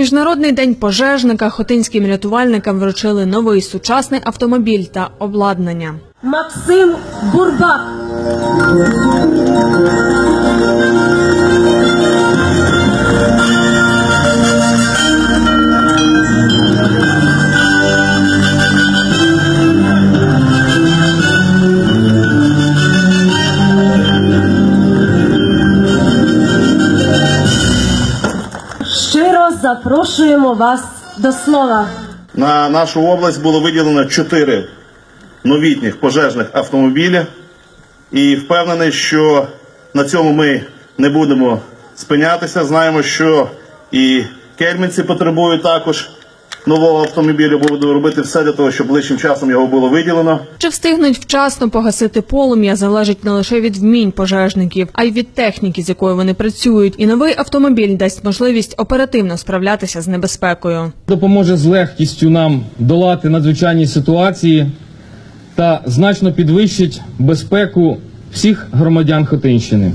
Міжнародний день пожежника хотинським рятувальникам вручили новий сучасний автомобіль та обладнання. Максим Бурбак. Запрошуємо вас до слова. На нашу область було виділено чотири новітніх пожежних автомобілі. І впевнений, що на цьому ми не будемо спинятися. Знаємо, що і кельмінці потребують також нового автомобіля. Буду робити все для того, щоб ближчим часом його було виділено. Чи встигнуть вчасно погасити полум'я, залежить не лише від вмінь пожежників, а й від техніки, з якою вони працюють. І новий автомобіль дасть можливість оперативно справлятися з небезпекою. допоможе з легкістю нам долати надзвичайні ситуації та значно підвищить безпеку всіх громадян Хотинщини.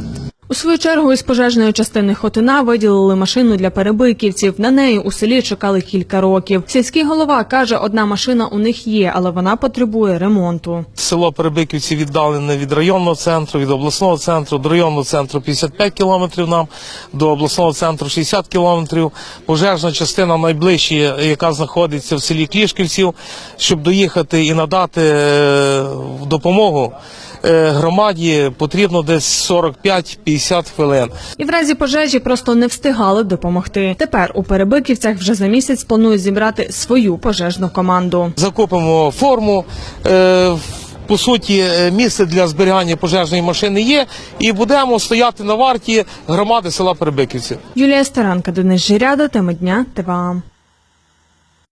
У свою чергу із пожежної частини Хотина виділили машину для перебиківців. На неї у селі чекали кілька років. Сільський голова каже, одна машина у них є, але вона потребує ремонту. Село Перебиківці віддалене від районного центру, від обласного центру, до районного центру 55 кілометрів нам, до обласного центру 60 кілометрів. Пожежна частина найближча, яка знаходиться в селі Клішківців, щоб доїхати і надати е, допомогу громаді, потрібно десь 45-50 хвилин. І в разі пожежі просто не встигали допомогти. Тепер у Перебиківцях вже за місяць планують зібрати свою пожежну команду. закупимо форму. е, По суті, е, місце для зберігання пожежної машини є, і будемо стояти на варті громади села Перебиківці. Юлія Старанка, Денис Жиряда, теми дня, ТВА.